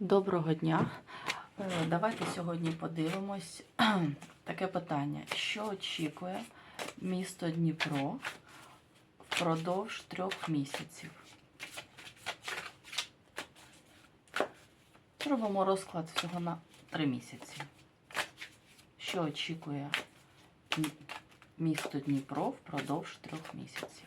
Доброго дня. Е, Давайте сьогодні подивимось таке питання. Що очікує місто Дніпро впродовж трьох місяців? Зробимо розклад всього на три місяці. Що очікує місто Дніпро впродовж трьох місяців?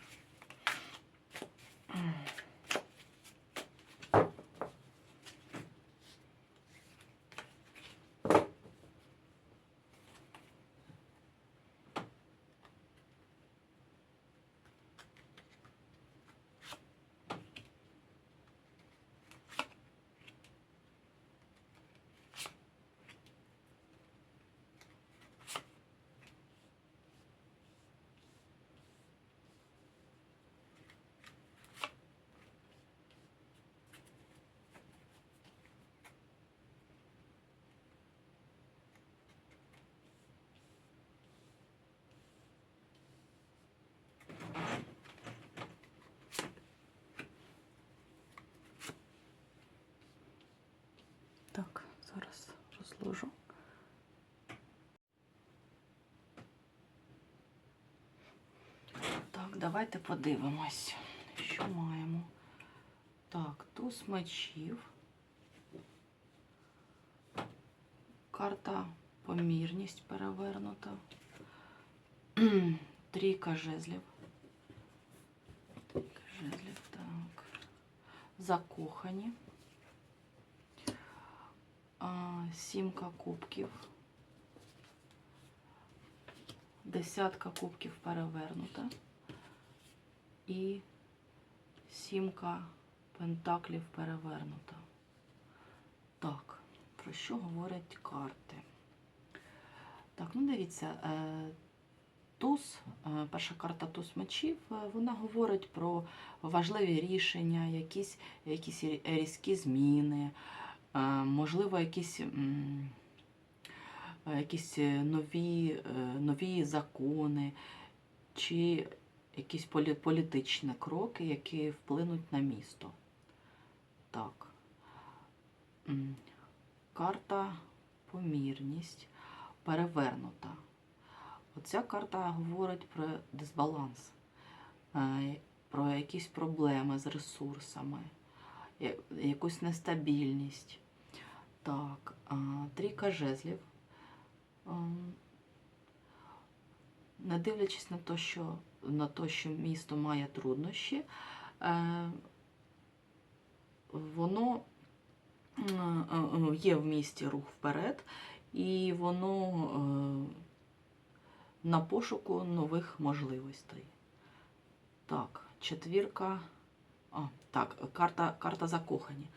Так, зараз розложу. Так, давайте подивимось, що маємо. Так, туз мечів. Карта помірність перевернута. Трійка жезлів. Трійка жезлів, так. Закохані. А, Сімка кубків. Десятка кубків перевернута. І сімка пентаклів перевернута. Так, про що говорять карти? Так, ну дивіться, е, туз, е, перша карта туз мечів, е, вона говорить про важливі рішення, якісь, якісь різкі зміни, можливо, якісь. Якісь нові, нові закони, чи якісь полі- політичні кроки, які вплинуть на місто. Так. Карта помірність перевернута. Оця карта говорить про дисбаланс, е, про якісь проблеми з ресурсами, якусь нестабільність. Так, трійка жезлів. Не дивлячись на те, що, на те, що місто має труднощі, е, воно е, є в місті рух вперед, і воно е, на пошуку нових можливостей. Так, четвірка. А, так, карта, карта закохані.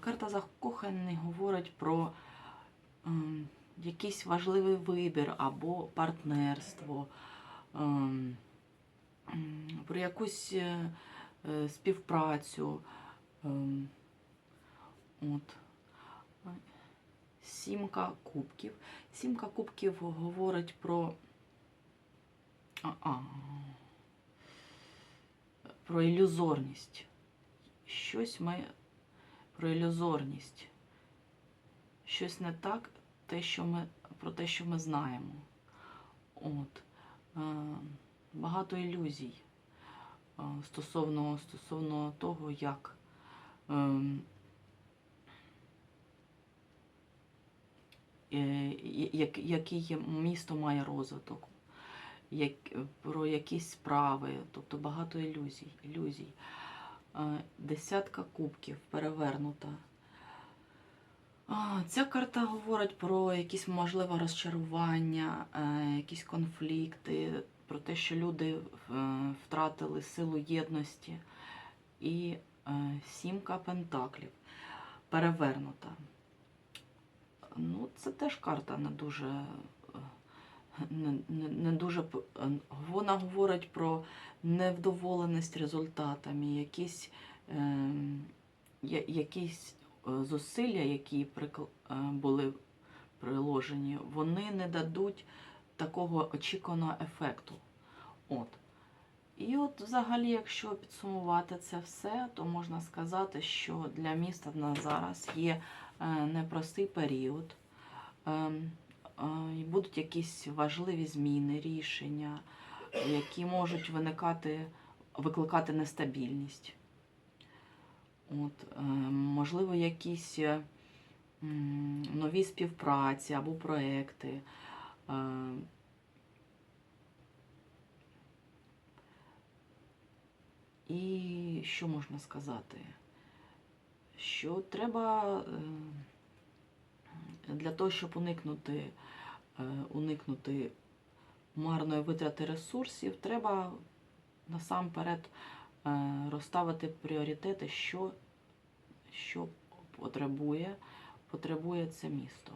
Карта закохані говорить про ем, якийсь важливий вибір або партнерство, ем, про якусь е, е, співпрацю. ем, От. Сімка кубків. Сімка кубків говорить про. А, а, про ілюзорність. Щось ми про ілюзорність. Щось не так, те, що ми, про те, що ми знаємо. От. Е, багато ілюзій е, стосовно, стосовно того, як. ем, е, як, який місто має розвиток, як, про якісь справи, тобто багато ілюзій. ілюзій. Десятка кубків перевернута. Ця карта говорить про якісь можливе розчарування, е, якісь конфлікти, про те, що люди е, втратили силу єдності. І е, сімка пентаклів перевернута. Ну, це теж карта не дуже, не, не, не дуже. Вона говорить про невдоволеність результатами, якісь, е, якісь зусилля, які е, були приложені, вони не дадуть такого очікуваного ефекту. От. І от взагалі, якщо підсумувати це все, то можна сказати, що для міста в нас зараз є е, непростий період. Ем, е, Будуть якісь важливі зміни, рішення, які можуть виникати, викликати нестабільність. От, е, можливо, якісь е, нові співпраці або проекти. Е, І що можна сказати? Що треба для того, щоб уникнути, уникнути марної витрати ресурсів, треба насамперед розставити пріоритети, що, що потребує, потребує це місто.